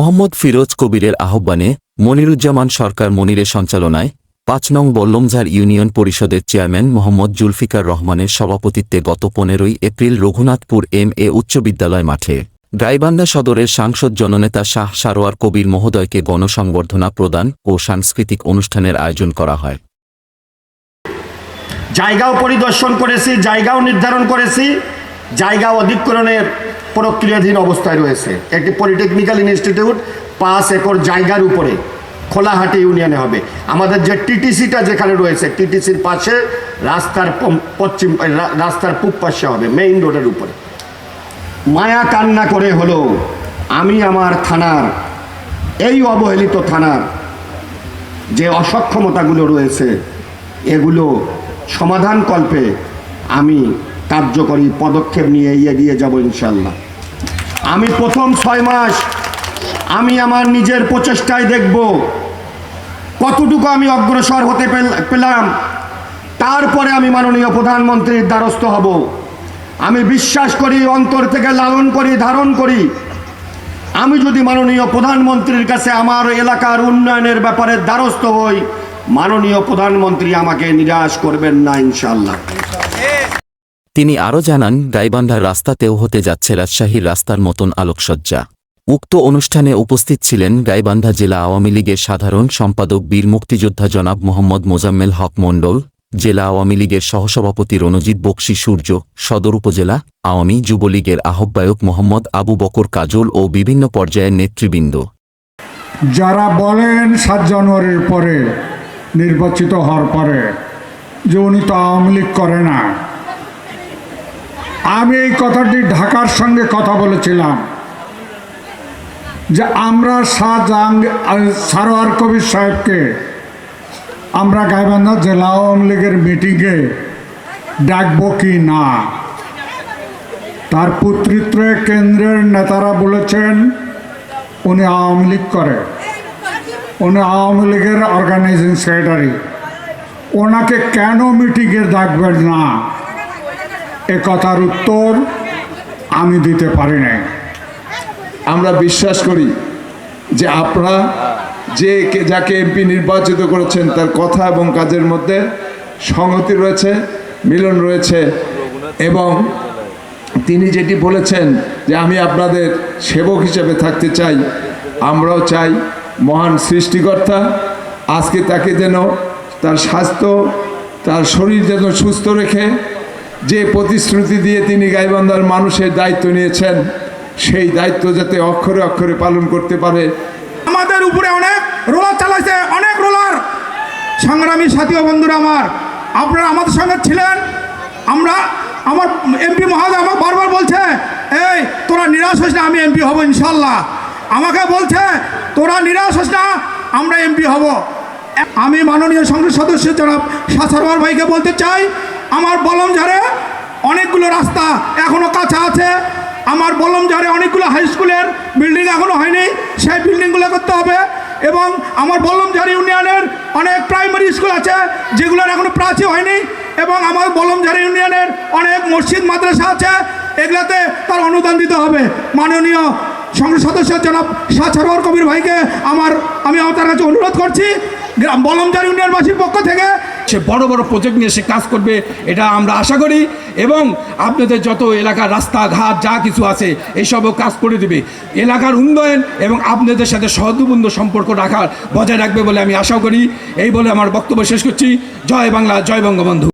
মোহাম্মদ ফিরোজ কবিরের আহ্বানে মনিরুজ্জামান সরকার মনিরের সঞ্চালনায় পাঁচ নং বল্লমঝার ইউনিয়ন পরিষদের চেয়ারম্যান মোহাম্মদ জুলফিকার রহমানের সভাপতিত্বে গত পনেরোই এপ্রিল রঘুনাথপুর এম এ উচ্চ বিদ্যালয় মাঠে গাইবান্ধা সদরের সাংসদ জননেতা শাহ সারোয়ার কবির মহোদয়কে গণসংবর্ধনা প্রদান ও সাংস্কৃতিক অনুষ্ঠানের আয়োজন করা হয়। জায়গাও পরিদর্শন করেছি, জায়গাও নির্ধারণ করেছি জায়গা অধিকরণের প্রক্রিয়াধীন অবস্থায় রয়েছে। একটি পলিটেকনিক্যাল ইনস্টিটিউট পাঁচ একর জায়গার উপরে, খোলাহাটি ইউনিয়নে হবে। আমাদের যে টিটিসিটা যেখানে রয়েছে, টিটিসির পাশে রাস্তার পশ্চিম রাস্তার পূব পাশে হবে মেইন রোডের উপরে। মায়া কান্না করে হলো, আমি আমার থানার, এই অবহেলিত থানার যে অসক্ষমতাগুলো রয়েছে, এগুলো সমাধান কল্পে আমি কার্যকরী পদক্ষেপ নিয়ে এগিয়ে যাব ইনশাল্লাহ আমি প্রথম ছয় মাস আমি আমার নিজের প্রচেষ্টায় দেখব কতটুকু আমি অগ্রসর হতে পেল- পেলাম। তারপরে আমি মাননীয় প্রধানমন্ত্রীর দ্বারস্থ হব। আমি বিশ্বাস করি, অন্তর থেকে লালন করি, ধারণ করি। আমি যদি মাননীয় প্রধানমন্ত্রীর কাছে আমার এলাকার উন্নয়নের ব্যাপারে দ্বারস্থ হই, মাননীয় প্রধানমন্ত্রী আমাকে নিরাশ করবেন না ইনশাল্লাহ তিনি আরও জানান, গাইবান্ধার রাস্তাতেও হতে যাচ্ছে রাজশাহীর রাস্তার মতন আলোকসজ্জা। উক্ত অনুষ্ঠানে উপস্থিত ছিলেন গাইবান্ধা জেলা আওয়ামী লীগের সাধারণ সম্পাদক বীর মুক্তিযোদ্ধা জনাব মোহাম্মদ মোজাম্মেল হক মণ্ডল, জেলা আওয়ামী লীগের সহসভাপতি রণজিৎ বক্সি সূর্য, সদর উপজেলা আওয়ামী যুবলীগের আহ্বায়ক মোহাম্মদ আবু বকর কাজল ও বিভিন্ন পর্যায়ের নেতৃবৃন্দ। যারা বলেন সাত জানুয়ারির পরে নির্বাচিত হওয়ার পরে, যে উনি তো আওয়ামী লীগ করে না আমি এই কথাটি ঢাকার সঙ্গে কথা বলেছিলাম যে আমরা শাহ জাহাঙ্গ সারোয়ার কবির সাহেবকে আমরা গাইবান্ধা জেলা আওয়ামী লীগের মিটিংয়ে ডাকবো কি না? তার পুত্রিত্বে কেন্দ্রের নেতারা বলেছেন, উনি আওয়ামী লীগ করে। উনি আওয়ামী লীগের অর্গানাইজিং সেক্রেটারি ওনাকে কেন মিটিংয়ে ডাকবেন না? এ কথার উত্তর আমি দিতে পারি নাই। আমরা বিশ্বাস করি যে আপনারা যে যাকে এমপি নির্বাচিত করেছেন, তার কথা এবং কাজের মধ্যে সংহতি রয়েছে, মিলন রয়েছে এবং তিনি যেটি বলেছেন যে আমি আপনাদের সেবক হিসেবে থাকতে চাই, আমরাও চাই মহান সৃষ্টিকর্তা, আজকে তাকে যেন তার স্বাস্থ্য, তার শরীর যেন সুস্থ রেখে যে প্রতিশ্রুতি দিয়ে তিনি গাইবান্ধার মানুষের দায়িত্ব নিয়েছেন, সেই দায়িত্ব যাতে অক্ষরে অক্ষরে পালন করতে পারে। আমাদের উপরে অনেক রোলার চালাইছে, অনেক রোলার। সংগ্রামী সাথী বন্ধুরা আমার, আপনারা আমাদের সঙ্গে ছিলেন? আমরা, আমার এমপি মহোদয় আমাকে বারবার বলছে, এই, তোরা নিরাশ হোস না, আমি এমপি হব ইনশাল্লাহ আমাকে বলছে, তোরা নিরাশ হোস না, আমরা এমপি হব। আমি মাননীয় সংসদ সদস্য জনাব শাসরওয়ার ভাইকে বলতে চাই আমার বলমঝাড়ে অনেকগুলো রাস্তা এখনও কাঁচা আছে। আমার বলমঝাড়ে অনেকগুলো হাই স্কুলের বিল্ডিং এখনও হয়নি। সেই বিল্ডিংগুলো করতে হবে এবং আমার বলমঝাড়ি ইউনিয়নের অনেক প্রাইমারি স্কুল আছে, যেগুলোর এখনও প্রাচীর হয়নি এবং আমার বলমঝাড়ি ইউনিয়নের অনেক মসজিদ, মাদ্রাসা আছে। এগুলোতে তার অনুদান দিতে হবে। মাননীয় সংসদ সদস্য জনাব শাহ সরোয়ার কবির ভাইকে আমার, আমি তার কাছে অনুরোধ করছি বলমঝাড়ি ইউনিয়নবাসীর পক্ষ থেকে সে বড় বড় প্রজেক্ট নিয়ে সে কাজ করবে, এটা আমরা আশা করি। এবং আপনাদের যত এলাকার রাস্তাঘাট, যা কিছু আছে এইসবও কাজ করে দেবে। এলাকার উন্নয়ন এবং আপনাদের সাথে সহদুবন্ধ সম্পর্ক রাখার বজায় রাখবে বলে আমি আশা করি। এই বলে আমার বক্তব্য শেষ করছি। জয় বাংলা, জয় বঙ্গবন্ধু।